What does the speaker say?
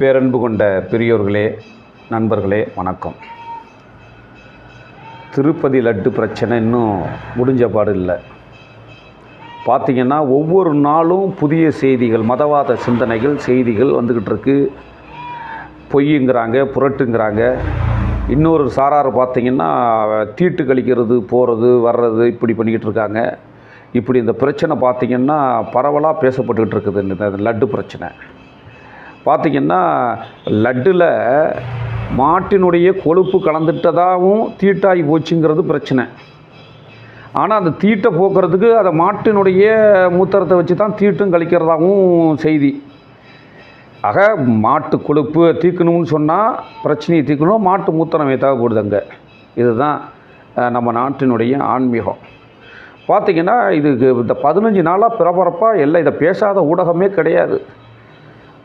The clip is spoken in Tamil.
பேரன்பு கொண்ட பெரியோர்களே நண்பர்களே வணக்கம். திருப்பதி லட்டு பிரச்சனை இன்னும் முடிஞ்ச பாடு இல்லை. பார்த்திங்கன்னா ஒவ்வொரு நாளும் புதிய செய்திகள் மதவாத சிந்தனைகள் செய்திகள் வந்துக்கிட்டு இருக்கு. பொய்யுங்கிறாங்க புரட்டுங்கிறாங்க. இன்னொரு சாரார் பார்த்திங்கன்னா தீட்டு கழிக்கிறது போகிறது வர்றது இப்படி பண்ணிக்கிட்டு இருக்காங்க. இப்படி இந்த பிரச்சனை பார்த்திங்கன்னா பரவலாக பேசப்பட்டுக்கிட்டு இருக்குது இந்த லட்டு பிரச்சனை. பார்த்திங்கன்னா லட்டில் மாட்டினுடைய கொழுப்பு கலந்துட்டதாகவும் தீட்டாகி போச்சுங்கிறது பிரச்சனை. ஆனால் அந்த தீட்டை போக்குறதுக்கு அதை மாட்டினுடைய மூத்திரத்தை வச்சு தான் தீட்டும் கழிக்கிறதாகவும் செய்தி. ஆக மாட்டு கொழுப்பு தீக்கணும்னு சொன்னால் பிரச்சனையை தீக்கணும் மாட்டு மூத்திரம் தேவைப்படுது அங்கே. இதுதான் நம்ம நாட்டினுடைய ஆன்மீகம். பார்த்திங்கன்னா இதுக்கு இந்த பதினஞ்சு நாளாக பிரபரப்பாக எல்லாம் இதை பேசாத ஊடகமே கிடையாது.